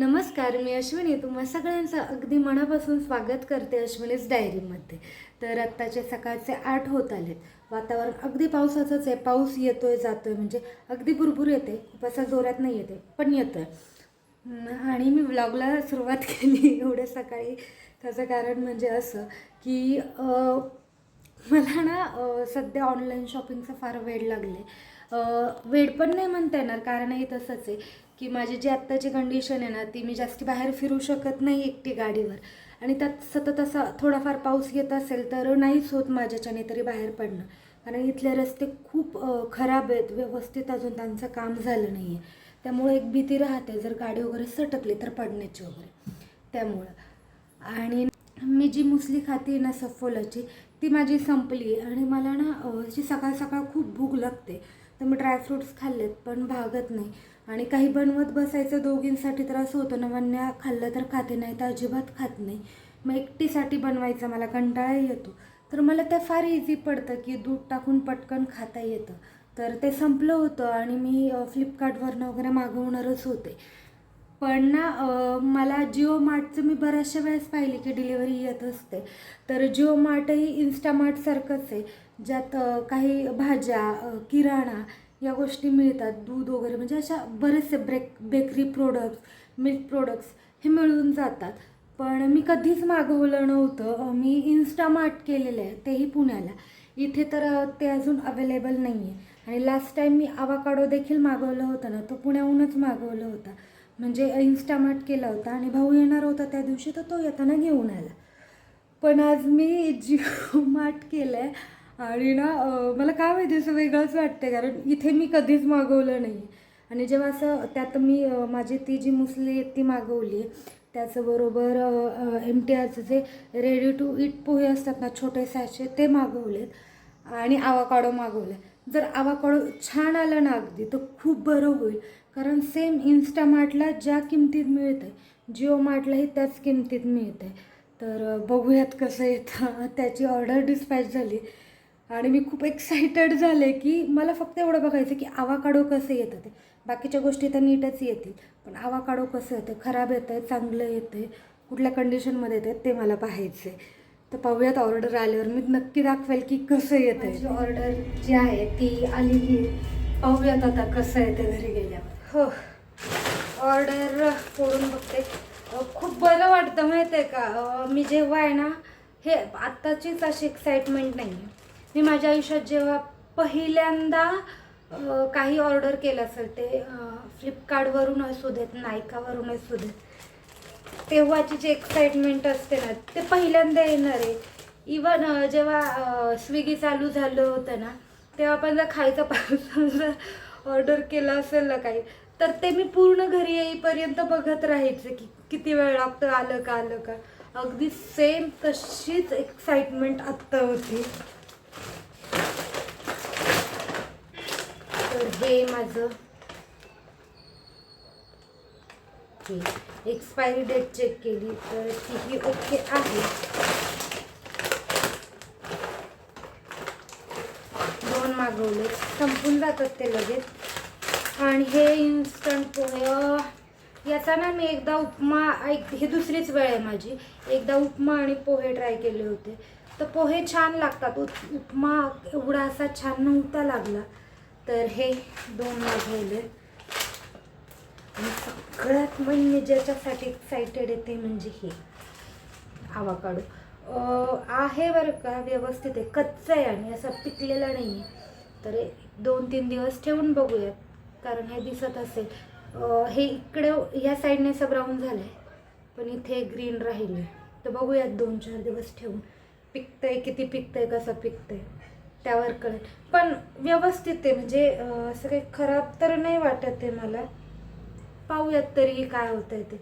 नमस्कार मी अश्विनी. तुम्हा सगळ्यांचं अगदी मनापासून स्वागत करते अश्विनीज डायरीमध्ये. तर आत्ताचे सकाळचे आठ होत आलेत. वातावरण अगदी पावसाचंच आहे. पाऊस येतोय जातोय. म्हणजे अगदी भरपूर येते. खूप असं जोरात नाही येते पण येतोय. आहे आणि मी व्लॉगला सुरुवात केली एवढ्या सकाळी. त्याचं कारण म्हणजे असं की मला ना सध्या ऑनलाईन शॉपिंगचा फार वेळ लागले. वेड वेळ पण नाही म्हणता येणार. कारण हे तसंच आहे की माझी जी आत्ताची कंडिशन आहे ना ती मी जास्ती बाहेर फिरू शकत नाही एकटी गाडीवर. आणि त्यात सतत असा थोडाफार पाऊस येत असेल तर नाहीच होत माझ्याच्याने तरी बाहेर पडणं. कारण इथले रस्ते खूप खराब आहेत व्यवस्थित अजून त्यांचं काम झालं नाही आहे त्यामुळे एक भीती राहते जर गाडी वगैरे सटकली तर पडण्याची वगैरे. त्यामुळं. आणि मी जी मुसली खाते ना सफोलाची ती माझी संपली. आणि मला ना जी सकाळ सकाळ खूप भूक लागते तर मी ड्रायफ्रुट्स खाल्लेत पण भागत नाही. आणि काही बनवत बसायचं दोघींसाठी तर असं होतं खाल्लं तर खाते नाही तर अजिबात खात नाही. मग एकटीसाठी बनवायचा मला कंटाळा येतो. तर मला ते फार इझी पडतं की दूध टाकून पटकन खाता येतं. तर ते संपलं होतं आणि मी फ्लिपकार्टवरनं वगैरे मागवणारच होते. पण ना मला जिओ मार्टचं मी बऱ्याचशा वेळेस पाहिले की डिलिव्हरी येत असते. तर जिओ मार्टही इन्स्टामार्टसारखंच आहे. ज्यात काही भाज्या किराणा या गोष्टी मिळतात. दूध वगैरे म्हणजे अशा बरेचसे bread bakery products milk products हे मिळून जातात. पण मी कधीच मागवलं नव्हतं. मी इन्स्टामार्ट केलेलं आहे तेही पुण्याला. इथे तर ते अजून अवेलेबल नाही आहे आणि लास्ट टाईम मी आवाकाडो देखील मागवलं होतं ना तो पुण्याहूनच मागवलं होता. म्हणजे इन्स्टामार्ट केला होता आणि भाऊ येणार होता त्या दिवशी तर तो येताना घेऊन आला. पण आज मी जिओ मार्ट केलं आहे आणि ना मला काय माहिती असं वेगळंच वाटतं कारण इथे मी कधीच मागवलं नाही. आणि जेव्हा असं त्यात मी माझी ती जी मुसली आहे ती मागवली. त्याचबरोबर एम टी आरचं जे रेडी टू इट पोहे असतात ना छोटे सॅचे ते मागवलेत. आणि आवाकाडो मागवले जर आवाकाडो छान आलं ना अगदी तर खूप बरं होईल. कारण सेम इन्स्टामार्टला ज्या किमतीत मिळते जिओ मार्टलाही त्याच किमतीत मिळते तर बघूयात कसं येतं. त्याची ऑर्डर डिस्पॅच झाली. आणि मी खूप एक्सायटेड झाले की मला फक्त एवढं बघायचं की आवाकाडो कसं येतं ते. बाकीच्या गोष्टी तर नीटच येतील पण आवाकाडो कसं येतं खराब येतं आहे चांगलं येतं आहे कुठल्या कंडिशनमध्ये येतं ते मला पाहायचं आहे तर पाहूयात ऑर्डर आल्यावर. मी नक्की दाखवेल की कसं येतं आहे ऑर्डर जी आहे ती आहे पाहूयात आता कसं येते घरी गेल्यावर. हो. ऑर्डर करून बघते. खूप बरं वाटतं माहिती आहे का मी जेव्हा आहे ना हे आत्ताचीच अशी एक्साइटमेंट नाही आहे मी माझ्या आयुष्यात जेव्हा पहिल्यांदा काही ऑर्डर केलं असेल ते फ्लिपकार्टवरून असू देत नायकावरून असू देत. तेव्हाची जी एक्साइटमेंट असते ना ते पहिल्यांदा येणार आहे. इवन जेव्हा स्विगी चालू झालं होतं ना तेव्हा पण जर खायचं पाहिजे ऑर्डर केलं असेल ना काही तर ते मी पूर्ण घरी येईपर्यंत बघत राहायचे की किती वेळ लागतं आलं का आलं का. अगदी सेम तशीच एक्साइटमेंट आत्ता होती. तर हे माझं. एक्सपायरी डेट चेक केली तर तीही ओके आहे. दोन मागवले. संपून जातात ते लगेच. आणि हे इन्स्टंट पोहे याचा ना मी एकदा उपमा एक ही दुसरीच वेळ आहे माझी. एकदा उपमा आणि पोहे ट्राय केले होते. तर पोहे छान लागतात. उपमा एवढा असा छान नव्हता लागला. तर हे दोन मागवले. आणि सगळ्यात म्हणजे मी ज्याच्यासाठी एक्सायटेड आहे ते म्हणजे हे. आवाकाडो अं, आहे बरं का व्यवस्थित आहे. कच्चं आहे आणि असं पिकलेला नाही आहे तर दोन तीन दिवस ठेवून बघूयात. कारण हे दिसत असेल. हे इकडे ह्या साईडने असं ब्राऊन झालं आहे पण इथे ग्रीन राहिले तर बघूयात दोन चार दिवस ठेवून. पिकतंय किती पिकतंय कसं पिकतंय त्यावर कळेल. पण व्यवस्थित आहे. म्हणजे असं काही खराब तर नाही वाटत आहे मला. पाहूयात तरी काय होतंय ते.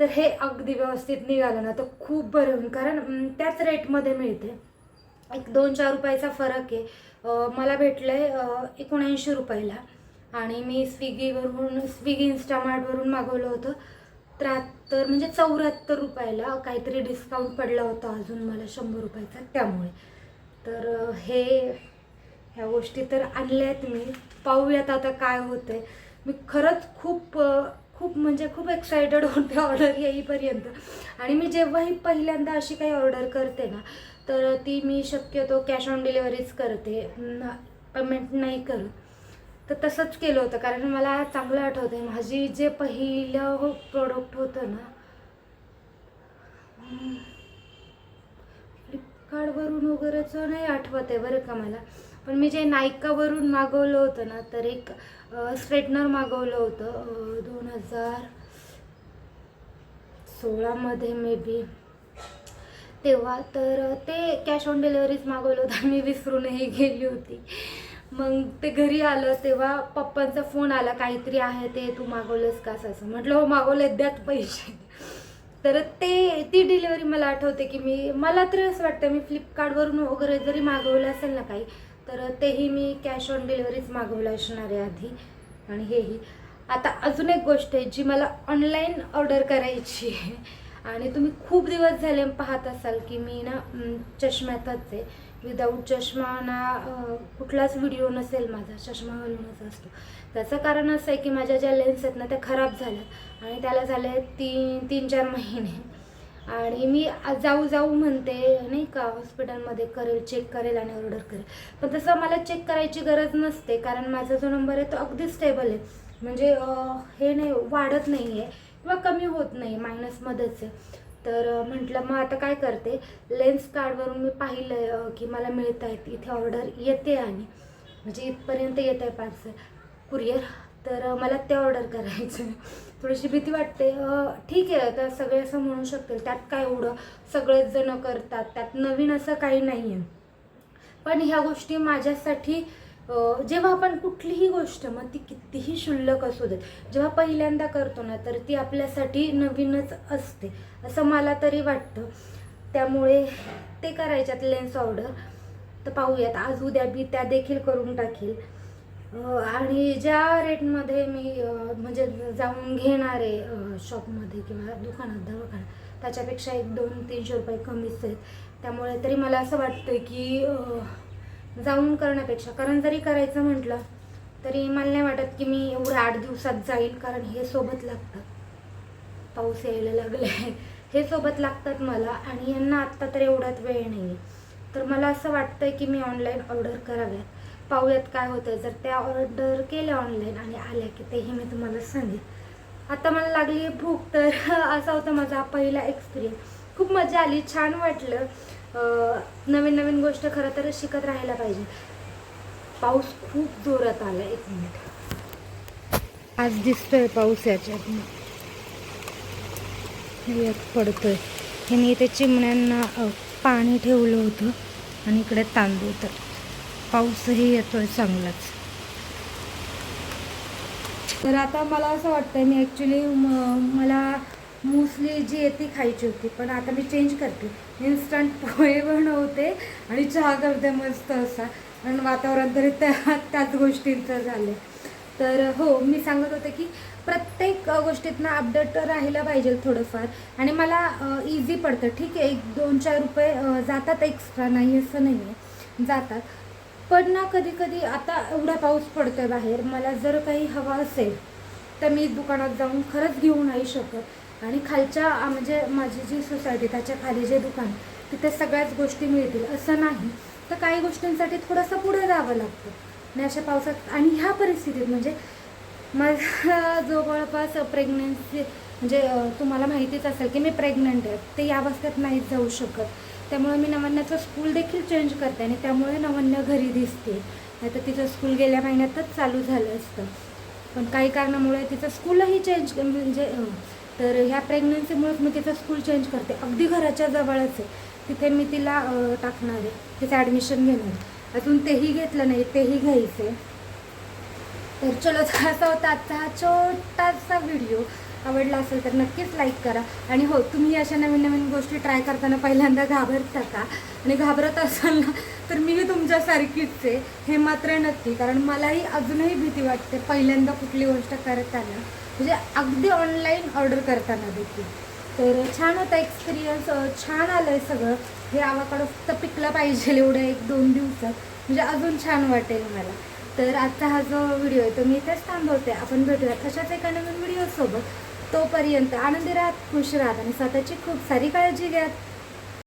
तर हे अगदी व्यवस्थित निघालं ना तर खूप बरं होईल. कारण त्याच रेटमध्ये मिळते. एक दोन चार रुपयाचा फरक आहे. मला भेटलं आहे एकोणऐंशी रुपयाला. आणि मी स्विगीवरून स्विगी इन्स्टामार्टवरून मागवलं होतं. त्र्याहत्तर म्हणजे चौऱ्याहत्तर रुपयाला काहीतरी डिस्काउंट पडला होता अजून मला शंभर रुपयाचा. त्यामुळे. तर हे ह्या गोष्टी तर आणल्या आहेत मी. पाहूयात आता काय होतंय. मी खरंच खूप खूप म्हणजे खूप एक्सायटेड होते ऑर्डर येईपर्यंत. आणि मी जेव्हाही पहिल्यांदा अशी काही ऑर्डर करते ना तर ती मी शक्यतो कॅश ऑन डिलिव्हरीच करते. पेमेंट नाही करत. तर तसंच केलं होतं कारण मला चांगलं आठवतं आहे माझी जे पहिलं प्रोडक्ट होतं ना फ्लिपकार्टवरून वगैरेचं नाही आठवत आहे बरं का मला. पण मी जे नायकावरून मागवलं होतं ना तर एक स्ट्रेटनर मागवलं होतं दोन हजार सोळामध्ये मे बी तेव्हा तर ते कॅश ऑन डिलेवरीच मागवलं होतं मी विसरूनही गेली होती. मग ते घरी आलं तेव्हा पप्पांचा फोन आला काहीतरी आहे ते तू मागवलंस का? असं असं. म्हटलं हो मागवलं द्यात पैसे. तर ते ती डिलिव्हरी मला आठवते की मी मला तरी असं वाटतं मी फ्लिपकार्टवरून वगैरे जरी मागवलं असेल ना काही तर तेही मी कॅश ऑन डिलिव्हरीच मागवलं असणार आहे आधी. आणि हेही. आता अजून एक गोष्ट आहे जी मला ऑनलाईन ऑर्डर करायची आहे. आणि तुम्ही खूप दिवस झाले पाहत असाल की मी ना चष्म्यातच आहे. विदाऊट चष्मा ना कुठलाच व्हिडिओ नसेल माझा चष्मा घालूनच असतो. त्याचं कारण असं आहे की माझ्या ज्या लेन्स आहेत ना त्या खराब झाल्या आणि त्याला झाले तीन तीन चार महिने. आणि मी जाऊ जाऊ म्हणते नाही का हॉस्पिटलमध्ये करेल चेक करेल आणि ऑर्डर करेल. पण तसं मला चेक करायची गरज नसते कारण माझा जो नंबर आहे तो अगदी स्टेबल आहे. म्हणजे हे नाही वाढत नाही आहे किंवा कमी होत नाही मायनसमध्येच आहे. तर म्हटलं मग आता काय करते? लेन्स कार्डवरून मी पाहिलं आहे की मला मिळत आहेत. इथे ऑर्डर येते आणि म्हणजे इथपर्यंत येत आहे पार्सल कुरिअर तर मला ते ऑर्डर करायचं आहे थोडीशी भीती वाटते. ठीक आहे तर सगळे असं म्हणू शकतील. त्यात काय एवढं? सगळेच जणं करतात. त्यात नवीन असं काही नाही आहे पण ह्या गोष्टी माझ्यासाठी जेव्हा आपण कुठलीही गोष्ट मग ती कितीही शुल्लक असू देत जेव्हा पहिल्यांदा करतो ना तर ती आपल्यासाठी नवीनच असते. असं मला तरी वाटतं. त्यामुळे ते करायच्यात लेन्स ऑर्डर तर पाहूयात. आज उद्या बी त्या देखील करून टाकेल. आणि ज्या रेटमध्ये मी म्हणजे जाऊन घेणार आहे शॉपमध्ये किंवा दुकानात दवाखान्यात त्याच्यापेक्षा एक दोन तीनशे रुपये कमीच आहेत. त्यामुळे तरी मला असं वाटतं की जाऊन करण्यापेक्षा. कारण जरी करायचं म्हटलं तरी मला नाही वाटत की मी एवढ्या आठ दिवसात जाईल कारण हे सोबत लागतात पाऊस यायला लागले. हे सोबत लागतात मला आणि यांना आत्ता तर एवढ्यात वेळ नाही तर मला असं वाटतंय की मी ऑनलाईन ऑर्डर कराव्यात. पाहूयात काय होतं जर त्या ऑर्डर केल्या ऑनलाईन आणि आल्या की तेही मी तुम्हाला सांगेन. आता मला लागली भूक तर असा होता माझा पहिला एक्सपिरियन्स खूप मजा आली छान वाटलं. नवीन नवीन गोष्ट खरं तर शिकत राहायला पाहिजे. पाऊस खूप जोरात आला एक मिनिट आज दिसतोय पाऊस याच्यात. यात पडतोय. ह्याने इथे चिमण्यांना पाणी ठेवलं होतं आणि इकडे तांदूळ तर. पाऊसही येतोय चांगलाच. तर आता मला असं वाटतंय मी ॲक्च्युली मला मोस्टली जी आहे ती खायची होती पण आता मी चेंज करते. इन्स्टंट पोहे बनवते आणि चहा करते मस्त असा. कारण वातावरण तरी त्या त्याच गोष्टींचं झालं तर हो मी सांगत होते की प्रत्येक गोष्टीतनं अपडेट राहिलं पाहिजे थोडंफार. आणि मला इझी पडतं. ठीक आहे एक दोन चार रुपये जातात एक्स्ट्रा नाही असं नाही आहे जातात. पण ना कधी कधी आता एवढा पाऊस पडतोय बाहेर. मला जर काही हवा असेल तर मी दुकानात जाऊन खरंच घेऊ नाही शकत. आणि खालच्या म्हणजे माझी जी सोसायटी त्याच्याखाली जे दुकान तिथे सगळ्याच गोष्टी मिळतील असं नाही. तर काही गोष्टींसाठी थोडंसं पुढे जावं लागतं. आणि अशा पावसात आणि ह्या परिस्थितीत म्हणजे माझा जवळपास प्रेग्नन्सी म्हणजे तुम्हाला माहितीच असेल की मी प्रेग्नंट आहे ते या अवस्थेत नाहीच जाऊ शकत. त्यामुळे मी नवन्याचं स्कूल देखील चेंज करते आणि त्यामुळे नवन्या घरी दिसते. नाही तर तिचं स्कूल गेल्या महिन्यातच चालू झालं असतं. पण काही कारणामुळे तिचं स्कूलही चेंज म्हणजे तर ह्या प्रेग्नन्सीमुळेच मी तिचं स्कूल चेंज करते. अगदी घराच्या जवळच आहे. तिथे मी तिला टाकणार आहे. तिचं ॲडमिशन घेणार अजून तेही घेतलं नाही तेही घ्यायचं तर चलो असा होता आजचा हा छोटासा व्हिडिओ आवडला असेल तर नक्कीच लाईक करा. आणि हो तुम्ही अशा नवीन नवीन गोष्टी ट्राय करताना पहिल्यांदा घाबरता का? आणि घाबरत असाल ना तर मीही तुमच्यासारखीच आहे. हे मात्र नक्की कारण मलाही अजूनही भीती वाटते पहिल्यांदा कुठली गोष्ट करताना. म्हणजे अगदी ऑनलाईन ऑर्डर करताना देखील. तर छान होता एक्सपिरियन्स छान आलं आहे सगळं. हे आवाकडं फक्त पिकलं पाहिजे एवढं एक दोन दिवसात. म्हणजे अजून छान वाटेल मला. तर आजचा हा जो व्हिडिओ आहे तो मी इथेच थांबवते. आपण भेटूयात अशाच एका नवीन व्हिडिओसोबत तोपर्यंत आनंदी राहत खुश राहत आणि स्वतःची खूप सारी काळजी घ्या.